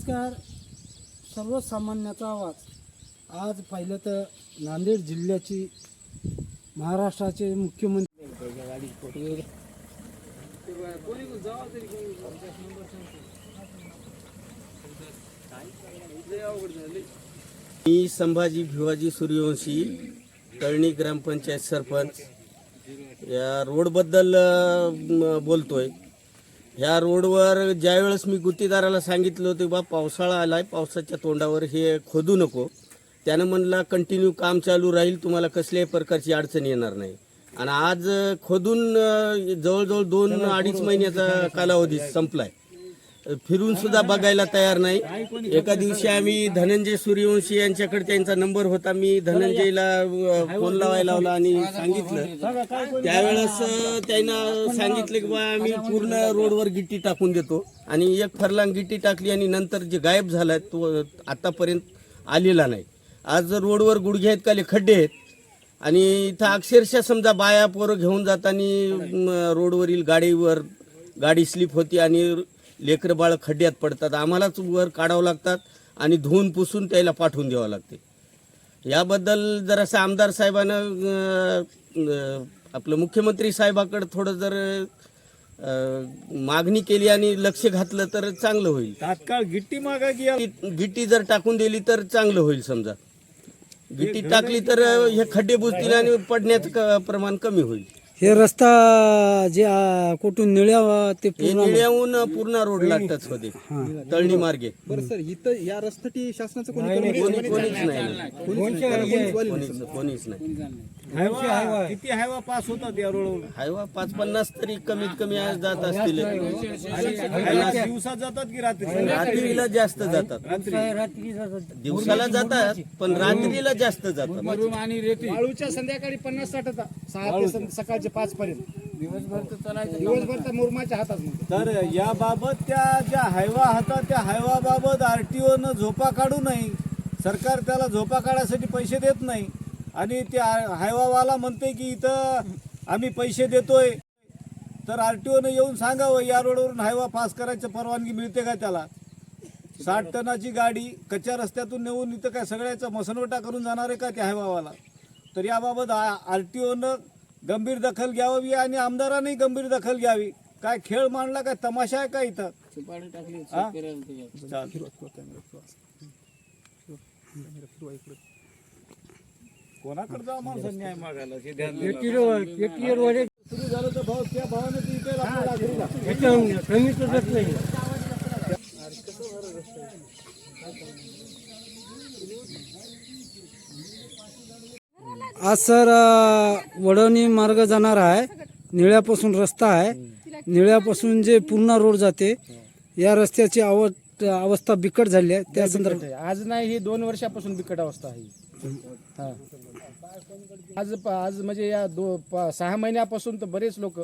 नमस्कार. सर्वसामान्याचा आवाज. आज पाहिलं तर नांदेड जिल्ह्याची महाराष्ट्राचे मुख्यमंत्री. मी संभाजी भिवाजी सूर्यवंशी तळणी ग्रामपंचायत सरपंच. या रोडबद्दल बोलतोय. ह्या रोडवर ज्यावेळेस मी गुत्तीदाराला सांगितलं होतं बा पावसाळा आलाय पावसाच्या तोंडावर हे खोदू नको. त्यानं म्हणला कंटिन्यू काम चालू राहील तुम्हाला कसल्याही प्रकारची अडचण येणार नाही. आणि आज खोदून जवळजवळ दोन अडीच महिन्याचा कालावधी संपलाय. फिरून सुद्धा बघायला तयार नाही. एका दिवशी आम्ही धनंजय सूर्यवंशी यांच्याकडे त्यांचा नंबर होता. मी धनंजयला फोन लावायला लावला आणि सांगितलं. त्यावेळेस त्यांना सांगितलं की बा आम्ही पूर्ण रोडवर गिट्टी टाकून देतो. आणि एक फरलांग गिट्टी टाकली आणि नंतर जे गायब झालाय तो आतापर्यंत आलेला नाही. आज रोडवर गुडघे आहेत काले खड्डे आहेत. आणि इथं अक्षरशः समजा बाया पोरं घेऊन जाताना रोडवरील गाडीवर गाडी स्लिप होती आणि लेकरं बाळ खड्ड्यात पडतात आम्हालाच वर काढावं लागतात आणि धुवून पुसून त्याला पाठवून द्यावं लागते. याबद्दल जरासं आमदार साहेबानं आपलं मुख्यमंत्री साहेबाकडे थोडं जर मागणी केली आणि लक्ष घातलं तर चांगलं होईल. तात्काळ गिट्टी मागा की गिट्टी- जर टाकून दिली तर चांगलं होईल समजा. गिट्टी टाकली तर हे खड्डे बुजतील आणि पडण्याचं प्रमाण कमी होईल. हे रस्ता जे आ, कुठून निळ्या ते हे पूर्ण निळ्याहून पूर्ण रोडला टच होते तळणी मार्गे. बरं सर इथं या रस्त्यासाठी शासनाचं कोणी कोणी कोणीच नाही. कोणीच नाही. हायवा किती हायवा पास होतात या रोडवर हायवा पाच पन्नास तरी कमीत कमी आज जात असतील. हायवा दिवसात जातात की रात्री? रात्रीला जास्त जातात. दिवसाला जातात पण रात्रीला जास्त जातात. वाळूच्या संध्याकाळी पन्नास साठ होता सहा ते सं- सकाळचे पाच पर्यंत. दिवसभर तर चालायचं. दिवसभर तर मुरमाच्या हातात मग. तर याबाबत त्या ज्या हायवा हातात त्या हायवा बाबत आरटीओ न झोपा काढू नये. सरकार त्याला झोपा काढायसाठी पैसे देत नाही. आणि त्या हायवावाला म्हणते की इथं आम्ही पैसे देतोय. तर आरटीओनं येऊन सांगावं या रोडवरून हायवा पास करायचं परवानगी मिळते का त्याला? साठ टनाची गाडी कच्च्या रस्त्यातून नेऊन इथं काय सगळ्याचा मसनवटा करून जाणार आहे का त्या हायवावाला? तर याबाबत आर टी ओनं गंभीर दखल घ्यावी आणि आमदारांनी गंभीर दखल घ्यावी. काय खेळ मांडला काय तमाशा आहे का इथं? हा? कोणाकडे माणसं न्याय मागायला? हे ध्यान. सुरू झालं तर भाऊ त्या भावाने ती इथे आपल्याला आखरीला. आज सर अ, वडवणी मार्ग जाणार आहे. निळ्यापासून रस्ता आहे. निळ्यापासून जे पूर्ण रोड जाते या रस्त्याची अव अवस्था बिकट झाली आहे. त्या संदर्भात आज नाही ही दोन वर्षापासून बिकट अवस्था आहे. हा. आज प- आज म्हणजे या दो प- सहा महिन्यापासून तर बरेच लोक